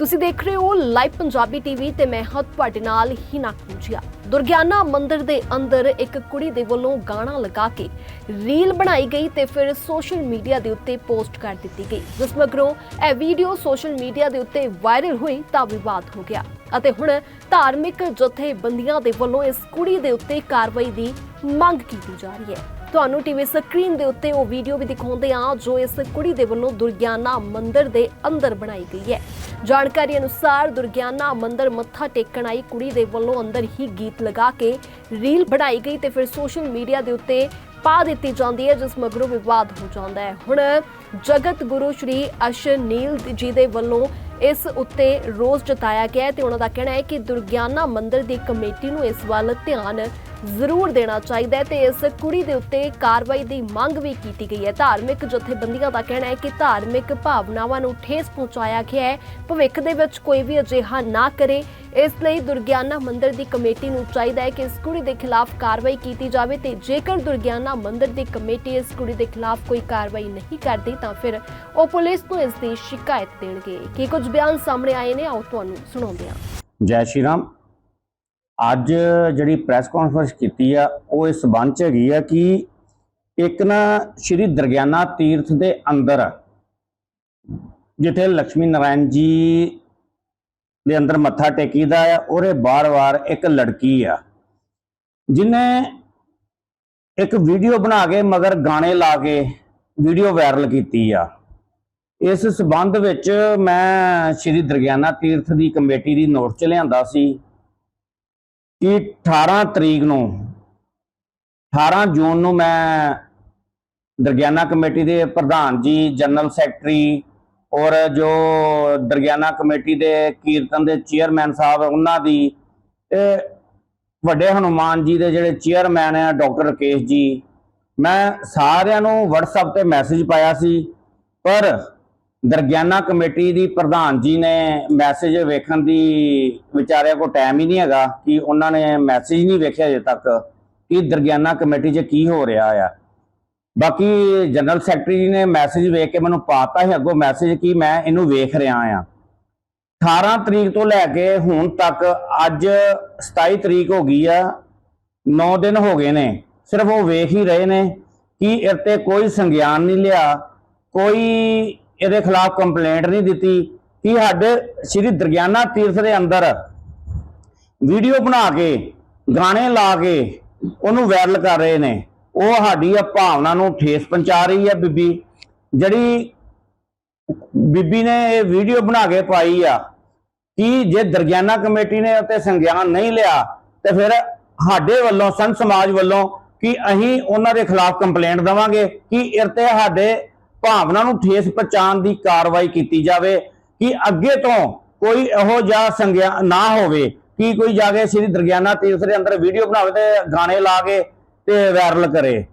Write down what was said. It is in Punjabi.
ਤੁਸੀਂ ਦੇਖ ਰਹੇ ਹੋ ਲਾਈਵ ਪੰਜਾਬੀ ਟੀਵੀ ਤੇ ਮੈਂ ਹਾਂ ਤੁਹਾਡੇ ਨਾਲ ਹਿਨਾ ਕੁੰਜੀਆ ਦੁਰਗਿਆਨਾ ਮੰਦਿਰ ਦੇ ਅੰਦਰ ਇੱਕ ਕੁੜੀ ਦੇ ਵੱਲੋਂ ਗਾਣਾ ਲਗਾ ਕੇ ਰੀਲ ਬਣਾਈ ਗਈ ਤੇ ਫਿਰ ਸੋਸ਼ਲ ਮੀਡੀਆ ਦੇ ਉੱਤੇ ਪੋਸਟ ਕਰ ਦਿੱਤੀ ਗਈ। ਜਿਸ ਮਗਰੋਂ ਇਹ ਵੀਡੀਓ ਸੋਸ਼ਲ ਮੀਡੀਆ ਦੇ ਉੱਤੇ ਵਾਇਰਲ ਹੋਈ ਤਾਂ ਵਿਵਾਦ ਹੋ ਗਿਆ। ਅਤੇ ਹੁਣ ਧਾਰਮਿਕ ਜਥੇਬੰਦੀਆਂ ਦੇ ਵੱਲੋਂ ਇਸ ਕੁੜੀ ਦੇ ਉੱਤੇ ਕਾਰਵਾਈ ਦੀ ਮੰਗ ਕੀਤੀ ਜਾ ਰਹੀ ਹੈ। ਤੁਹਾਨੂੰ ਟੀਵੀ ਸਕਰੀਨ ਦੇ ਉੱਤੇ ਉਹ ਵੀਡੀਓ ਵੀ ਦਿਖਾਉਂਦੇ ਆ ਜੋ ਇਸ ਕੁੜੀ ਦੇ ਵੱਲੋਂ ਦੁਰਗਿਆਨਾ ਮੰਦਿਰ ਦੇ ਅੰਦਰ ਬਣਾਈ ਗਈ ਹੈ। ਜਾਣਕਾਰੀ ਅਨੁਸਾਰ ਦੁਰਗਿਆਨਾ ਮੰਦਿਰ ਮੱਥਾ ਟੇਕਣ ਆਈ ਕੁੜੀ ਦੇ ਵੱਲੋਂ ਅੰਦਰ ਹੀ ਗੀਤ ਲਗਾ ਕੇ ਰੀਲ ਬਣਾਈ ਗਈ ਤੇ ਫਿਰ ਸੋਸ਼ਲ ਮੀਡੀਆ ਦੇ ਉੱਤੇ ਪਾ ਦਿੱਤੀ ਜਾਂਦੀ ਹੈ, ਜਿਸ ਮਗਰੋਂ ਵਿਵਾਦ ਹੋ ਜਾਂਦਾ ਹੈ। ਹੁਣ ਜਗਤ ਗੁਰੂ ਸ਼੍ਰੀ ਅਸ਼ਨੀਲ ਜੀ ਦੇ ਵੱਲੋਂ ਇਸ ਉੱਤੇ ਰੋਸ ਜਤਾਇਆ ਗਿਆ ਹੈ ਤੇ ਉਹਨਾਂ ਦਾ ਕਹਿਣਾ ਹੈ ਕਿ ਦੁਰਗਿਆਨਾ ਮੰਦਿਰ ਦੀ ਕਮੇਟੀ ਨੂੰ ਇਸ ਵੱਲ ਧਿਆਨ ਜ਼ਰੂਰ ਦੇਣਾ ਚਾਹੀਦਾ ਹੈ ਤੇ ਇਸ ਕੁੜੀ ਦੇ ਉੱਤੇ ਕਾਰਵਾਈ ਦੀ ਮੰਗ ਵੀ ਕੀਤੀ ਗਈ ਹੈ। ਧਾਰਮਿਕ ਜਥੇਬੰਦੀਆਂ ਦਾ ਕਹਿਣਾ ਹੈ ਕਿ ਧਾਰਮਿਕ ਭਾਵਨਾਵਾਂ ਨੂੰ ਠੇਸ ਪਹੁੰਚਾਇਆ ਗਿਆ ਹੈ। ਭਵਿੱਖ ਦੇ ਵਿੱਚ ਕੋਈ ਵੀ ਅਜਿਹਾ ਨਾ ਕਰੇ। ਇਸ ਲਈ ਦੁਰਗਿਆਨਾ ਮੰਦਿਰ ਦੀ ਕਮੇਟੀ ਨੂੰ ਚਾਹੀਦਾ ਹੈ ਕਿ ਇਸ ਕੁੜੀ ਦੇ ਖਿਲਾਫ ਕਾਰਵਾਈ ਕੀਤੀ ਜਾਵੇ ਤੇ ਜੇਕਰ ਦੁਰਗਿਆਨਾ ਮੰਦਿਰ ਦੀ ਕਮੇਟੀ ਇਸ ਕੁੜੀ ਦੇ ਖਿਲਾਫ ਕੋਈ ਕਾਰਵਾਈ ਨਹੀਂ ਕਰਦੀ ਤਾਂ ਫਿਰ ਉਹ ਪੁਲਿਸ ਨੂੰ ਇਸ ਦੀ ਸ਼ਿਕਾਇਤ ਦੇਣਗੇ। ਕੀ ਕੁਝ ਬਿਆਨ ਸਾਹਮਣੇ ਆਏ ਨੇ? ਆਓ ਤੁਹਾਨੂੰ ਸੁਣਾਉਂਦੇ ਹਾਂ। ਜੈ ਸ਼੍ਰੀ ਰਾਮ। ਅੱਜ ਜਿਹੜੀ ਪ੍ਰੈਸ ਕਾਨਫਰੰਸ ਕੀਤੀ ਆ, ਉਹ ਇਸ ਸਬੰਧ ਚ ਹੈਗੀ ਆ ਕਿ ਇੱਕ ਨਾ ਸ਼੍ਰੀ ਦਰਗਿਆਨਾ ਤੀਰਥ ਦੇ ਅੰਦਰ, ਜਿੱਥੇ ਲక్ష్ਮੀ ਨਾਰਾਇਣ ਜੀ ਦੇ ਅੰਦਰ ਮੱਥਾ ਟੇਕੀਦਾ ਆ, ਉਹਦੇ ਬਾਰ-ਬਾਰ ਇੱਕ ਲੜਕੀ ਆ। ਜਿਨੇ ਇੱਕ ਵੀਡੀਓ ਬਣਾ ਕੇ ਮਗਰ ਗਾਣੇ ਲਾ ਕੇ ਵੀਡੀਓ ਵਾਇਰਲ ਕੀਤੀ ਆ। ਇਸ ਸਬੰਧ ਵਿੱਚ ਮੈਂ ਸ਼੍ਰੀ ਦਰਗਿਆਨਾ ਤੀਰਥ ਦੀ ਕਮੇਟੀ ਦੀ ਨੋਟ ਚ ਲਿਆਂਦਾ ਸੀ ਕਿ 18 ਤਰੀਕ ਨੂੰ 18 ਜੂਨ ਨੂੰ ਮੈਂ ਦਰਗਿਆਨਾ ਕਮੇਟੀ ਦੇ ਪ੍ਰਧਾਨ ਜੀ, ਜਨਰਲ ਸੈਕਟਰੀ ਔਰ ਜੋ ਦਰਗਿਆਨਾ ਕਮੇਟੀ ਦੇ ਕੀਰਤਨ ਦੇ ਚੇਅਰਮੈਨ ਸਾਹਿਬ ਉਹਨਾਂ ਦੀ ਇਹ ਵੱਡੇ ਹਨੂਮਾਨ ਜੀ ਦੇ ਜਿਹੜੇ ਚੇਅਰਮੈਨ ਆ, ਡਾਕਟਰ ਰਕੇਸ਼ ਜੀ, ਮੈਂ ਸਾਰਿਆਂ ਨੂੰ WhatsApp ਤੇ ਮੈਸੇਜ ਪਾਇਆ ਸੀ, ਪਰ ਦਰਗਿਆਨਾ ਕਮੇਟੀ ਦੀ ਪ੍ਰਧਾਨ ਜੀ ਨੇ ਮੈਸੇਜ ਵੇਖਣ ਦੀ ਵਿਚਾਰਿਆਂ ਕੋ ਟਾਈਮ ਹੀ ਨਹੀਂ ਹੈਗਾ, ਕਿ ਉਹਨਾਂ ਨੇ ਮੈਸੇਜ ਨਹੀਂ ਵੇਖਿਆ ਅਜੇ ਤੱਕ, ਕਿ ਦਰਗਿਆਨਾ ਕਮੇਟੀ 'ਚ ਕੀ ਹੋ ਰਿਹਾ ਆ। ਬਾਕੀ ਜਨਰਲ ਸੈਕਟਰੀ ਜੀ ਨੇ ਮੈਸੇਜ ਵੇਖ ਕੇ ਮੈਨੂੰ ਪਾਤਾ ਹੈ ਅੱਗੋਂ ਮੈਸੇਜ ਕਿ ਮੈਂ ਇਹਨੂੰ ਵੇਖ ਰਿਹਾ ਆ 18 ਤਰੀਕ ਤੋਂ ਲੈ ਕੇ ਹੁਣ ਤੱਕ ਅੱਜ 27 ਤਰੀਕ ਹੋ ਗਈ ਆ 9 ਦਿਨ ਹੋ ਗਏ ਨੇ, ਸਿਰਫ ਉਹ ਵੇਖ ਹੀ ਰਹੇ ਨੇ ਕਿ ਇਹ ਤੇ ਕੋਈ ਸੰਗਿਆਨ ਨਹੀਂ ਲਿਆ, ਕੋਈ ਇਹਦੇ ਖਿਲਾਫ ਕੰਪਲੇਂਟ ਨਹੀਂ ਦਿੱਤੀ, ਕਿ ਸਾਡੇ ਸ੍ਰੀ ਦਰਗਿਆਨਾ ਤੀਰਥ ਦੇ ਅੰਦਰ ਵੀਡੀਓ ਬਣਾ ਕੇ, ਗਾਣੇ ਲਾ ਕੇ ਉਹਨੂੰ ਵਾਇਰਲ ਕਰ ਰਹੇ ਨੇ। ਉਹ ਸਾਡੀ ਆ ਭਾਵਨਾ ਨੂੰ ਠੇਸ ਪਹੁੰਚਾ ਰਹੀ ਹੈ ਬੀਬੀ। ਜਿਹੜੀ ਬੀਬੀ ਨੇ ਇਹ ਵੀਡੀਓ ਬਣਾ ਕੇ ਪਾਈ ਆ ਕਿ ਜੇ ਦਰਗਿਆਨਾ ਕਮੇਟੀ ਨੇ ਉੱਤੇ ਸੰਗਿਆਨ ਨਹੀਂ ਲਿਆ, ਤੇ ਫਿਰ ਸਾਡੇ ਵੱਲੋਂ, ਸੰਤ ਸਮਾਜ ਵੱਲੋਂ ਕਿ ਅਸੀਂ ਉਹਨਾਂ ਦੇ ਖਿਲਾਫ ਕੰਪਲੇਂਟ ਦਵਾਂਗੇ ਕਿ ਇਹ ਤੇ ਸਾਡੇ ਭਾਵਨਾ ਨੂੰ ਠੇਸ ਪਹੁੰਚਾਉਣ ਦੀ ਕਾਰਵਾਈ ਕੀਤੀ ਜਾਵੇ, ਕਿ ਅੱਗੇ ਤੋਂ ਕੋਈ ਇਹੋ ਜਿਹਾ ਸੰਗਿਆ ਨਾ ਹੋਵੇ, ਕਿ ਕੋਈ ਜਾ ਕੇ ਸ੍ਰੀ ਦਰਗਿਆਨਾ ਤੀਰਥ ਦੇ ਅੰਦਰ ਵੀਡੀਓ ਬਣਾਵੇ ਤੇ ਗਾਣੇ ਲਾ ਕੇ ਤੇ ਵਾਇਰਲ ਕਰੇ।